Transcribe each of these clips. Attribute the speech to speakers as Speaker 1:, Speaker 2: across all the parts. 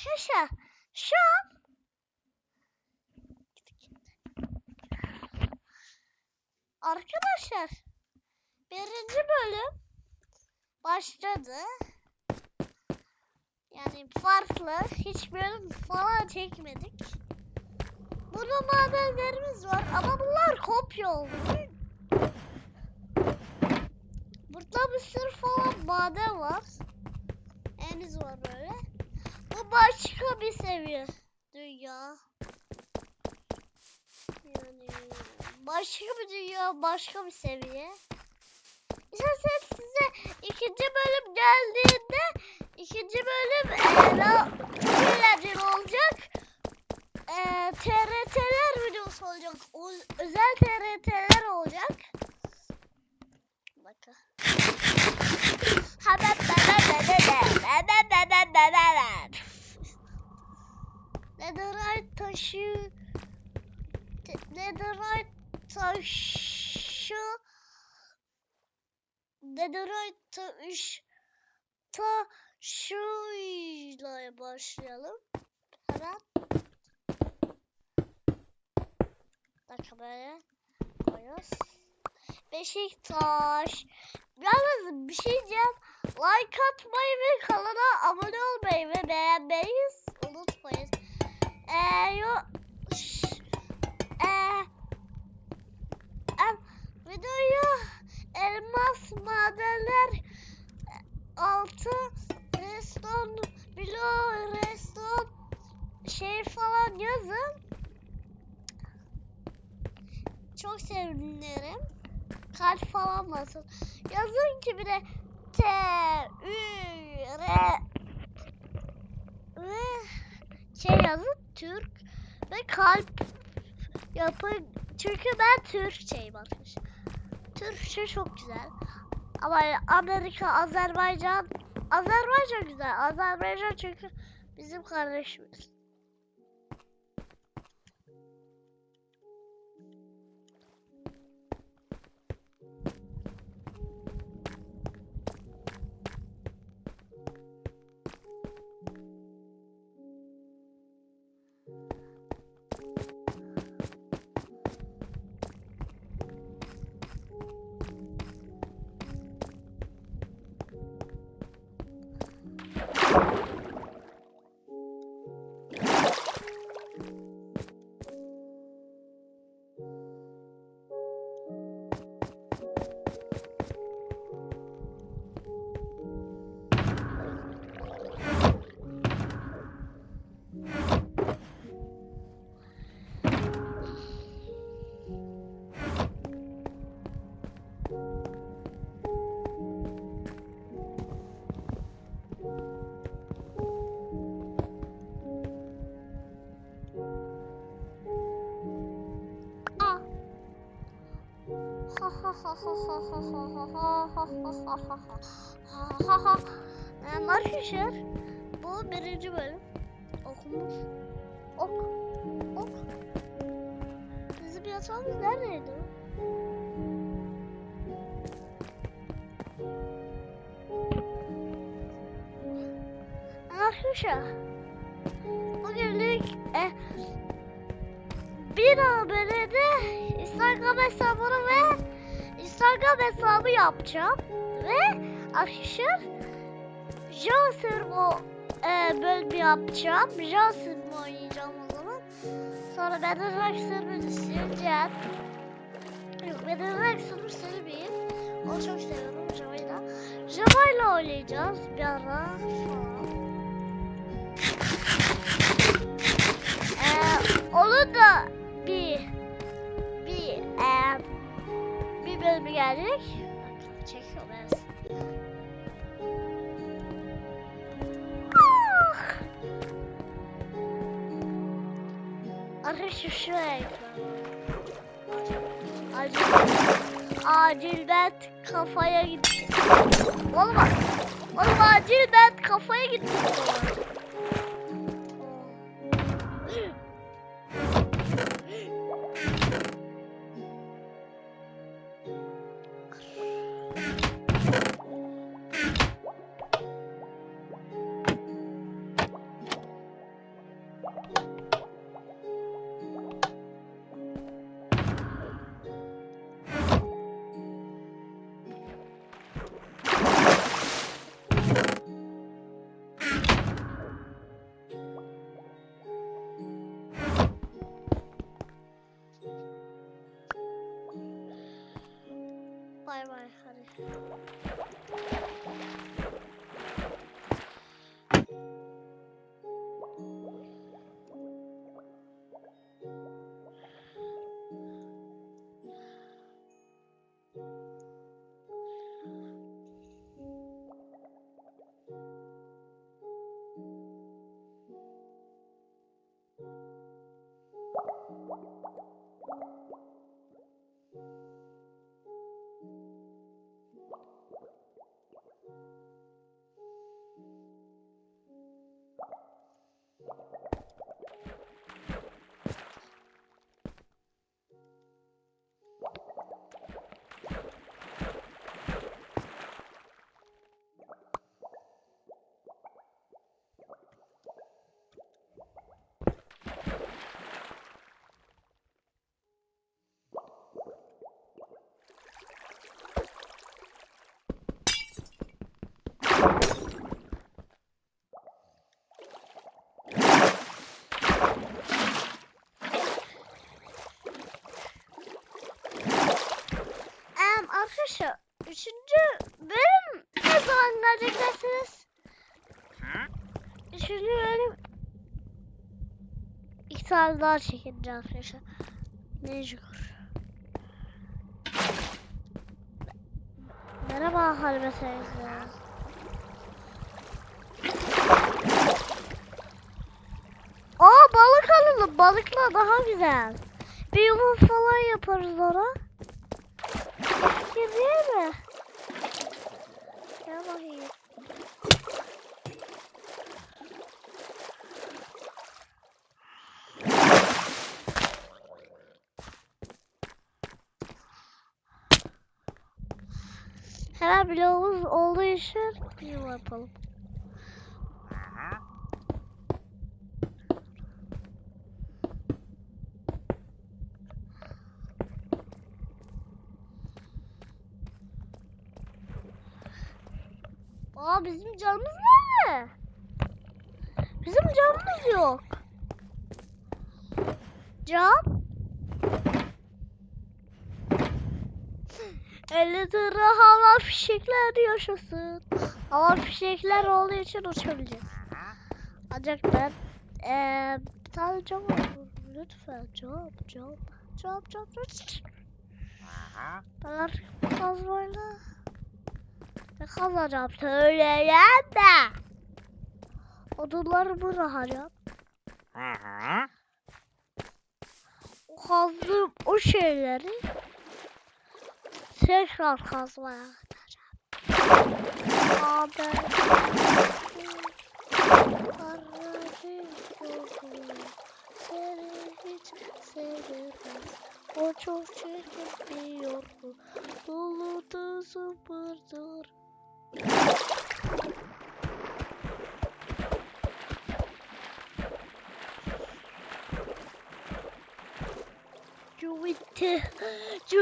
Speaker 1: Arkadaşlar şu an Arkadaşlar birinci bölüm başladı. Yani farklı hiç bölüm falan çekmedik. Burada madenlerimiz var ama bunlar kopya oldu. Burada bir sürü falan maden var. Eniz var böyle. Başka bir seviye dünya. Yani başka bir dünya, başka bir seviye. İsterseniz size ikinci bölüm geldiğinde ikinci bölüm taşıyla başlayalım. Hemen. Dakika böyle koyuyoruz. Beşiktaş. Yalnız bir şey diyeceğim. Like atmayı ve kanala abone olmayı ve beğenmeyi unutmayın. Eee yo eee em, videoyu elmas madenler e, altı reston şey falan yazın. Çok sevinirim. Kalp falan basın. Yazın ki bir de T, Ü, R ve şey yazın Türk ve kalp yapın. Çünkü ben Türkçeyim arkadaşlar. Türkçe çok güzel. Ama Amerika, Azerbaycan, Azerbaycan güzel. Azerbaycan çünkü bizim kardeşimiz. you. Arkadaşlar bu birinci bölüm okumuş. Ok. Ok. Bizim yatağımız neredeydi? Arkadaşlar bugünlük e, bir ABR'de Instagram hesabını ve Instagram hesabı yapacağım. Ve arkadaşlar Johnson e, bölümü yapacağım. Johnson oynayacağım o zaman. Sonra ben de Rockstar'ı sileceğim. Yok ben de Rockstar'ı silmeyeyim. Onu çok seviyorum Java'yla. Java'yla oynayacağız bir ara falan. Ee, onu da bölümü gelecek. Çekiyor. Ah! Arkadaşlar şuraya ekran. Acil, acil ben kafaya gitti. Oğlum bak. Oğlum acil ben kafaya gitti. Üçüncü bölüm ne zaman gelecek dersiniz? Üçüncü bölüm iki tane daha çekince arkadaşlar. Mecbur. Merhaba Halime teyze. Aa balık alalım. Balıkla daha güzel. Bir yumurta falan yaparız ona. Değil mi? Bakayım. Hemen bloğumuz olduğu için bir yapalım. Aa bizim canımız nerede? Bizim canımız yok. Can? 50 lira hava fişekler yaşasın. Hava fişekler olduğu için uçabileceğiz. Ancak ben eee bir tane cam. Lütfen cam cam cam cam cam. Ben artık bu kazmayla ne kazacağım söyleyen de. Odunları burada harcam. O kazdığım o şeyleri tekrar kazmaya gideceğim. Abi. Seni hiç sevmez. O çok çekiliyor. Bulutu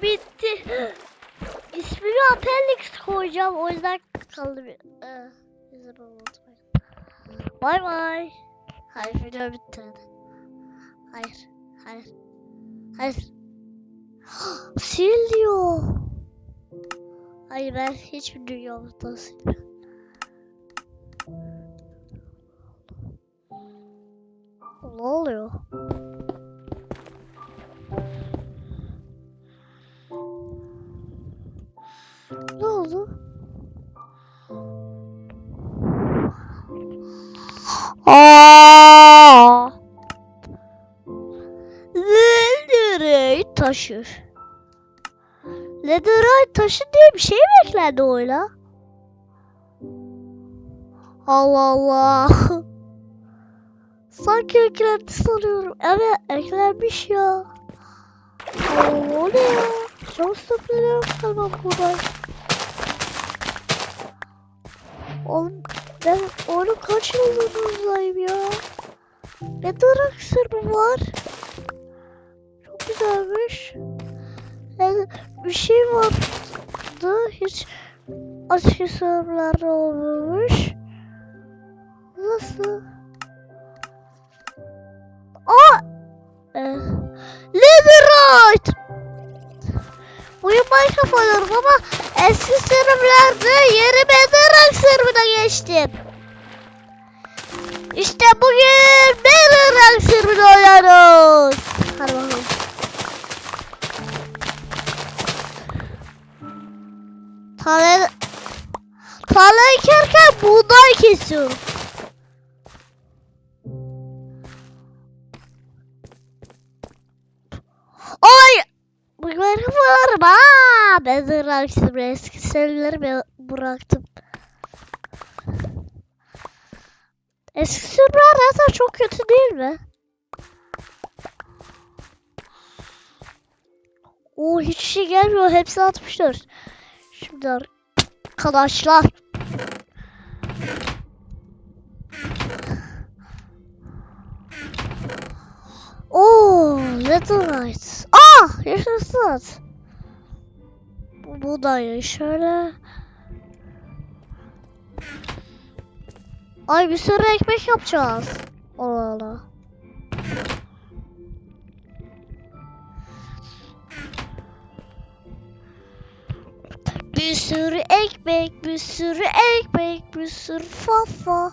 Speaker 1: Cubitti. İsmini Appendix koyacağım. O yüzden kaldı bir. Ee, unutmayın. Bay bay. Hayır video bitti. Hayır. Hayır. Hayır. Sil diyor. Hayır ben hiçbir dünyamda silmem. Ne oluyor? Ne oldu? Aa! Netherite taşı. Netherite taşı diye bir şey mi eklendi oyuna? Allah Allah. Sanki eklendi sanıyorum. Evet eklenmiş ya. Oo, ne? Tamam buradan. Oğlum ben onu kaç yıldır buradayım ya? Bedrock server var. Çok güzelmiş. Yani bir şey vardı. Hiç açık serverlarda olmamış. Nasıl? Aa! Ee, Netherite! Minecraft oynuyorum ama eski sürümlerde yeni Netherite sürümüne geçtim. İşte bugün Netherite sürümünü oynuyoruz. Hadi bakalım. Tarla, tarla ekerken buğday kesiyorum. Varım ha. Ben de bıraktım. Eski serileri bıraktım. Eski sürümler zaten çok kötü değil mi? Oo hiç şey gelmiyor. Hepsi 64. Şimdi arkadaşlar. Oo, Netherite. Ah, yaşasın. Bu buğdayı şöyle. Ay bir sürü ekmek yapacağız. Allah Allah. Bir sürü ekmek, bir sürü ekmek, bir sürü fafa.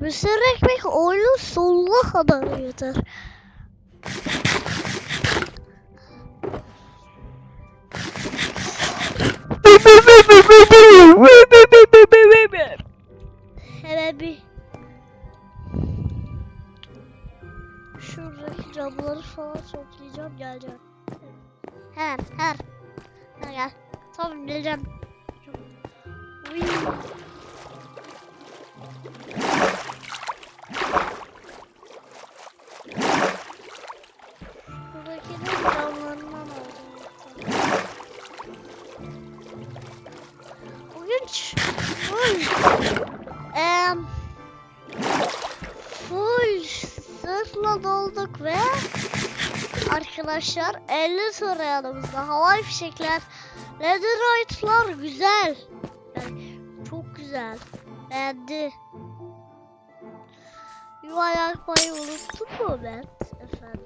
Speaker 1: Sürü ekmek oyunun sonuna kadar yeter. Hemen bir şuradaki camları falan toplayacağım geleceğim. Hemen her. Gel gel. Tamam geleceğim. Uy. Arkadaşlar. 50 sonra yanımızda havai fişekler. Netherite'lar güzel. Yani çok güzel. Beğendi. Yuva yakmayı unuttum mu ben? Efendim?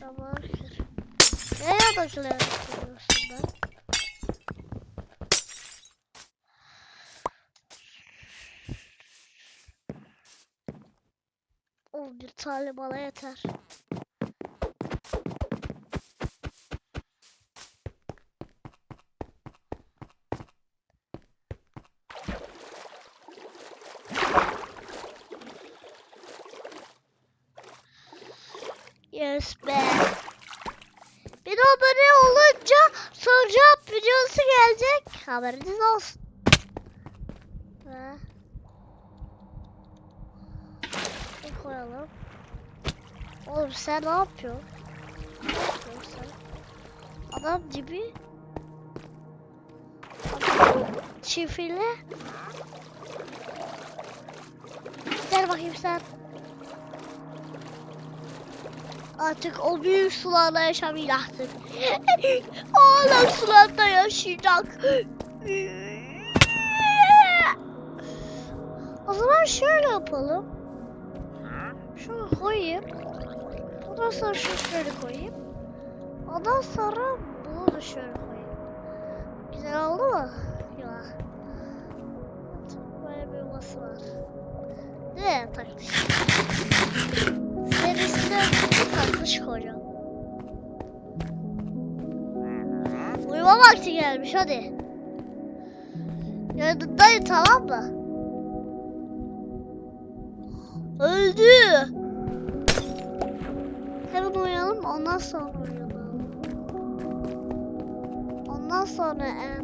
Speaker 1: Camlar kır. Nereye bakıyorsun O bir tane bana yeter. Yes be. Bir abone olunca soracağım videosu gelecek. Haberiniz olsun. Ha. Bir koyalım. Oğlum sen ne yapıyorsun? Sen? Adam gibi. Çiftliğe. Gel bakayım sen. Artık o büyük sularda yaşamayacaksın. Oğlum sularda yaşayacak. O zaman şöyle yapalım. Şunu koyayım. Ondan sonra şunu şöyle koyayım. Ondan sonra bunu da şöyle koyayım. Güzel oldu mu? Yok. Böyle bir yuvası var. Ne taktış? Serisine taktış koyacağım. Uyuma vakti gelmiş hadi. Yanındayım tamam mı? Öldü. Hemen uyuyalım ondan sonra uyuyalım. Ondan sonra en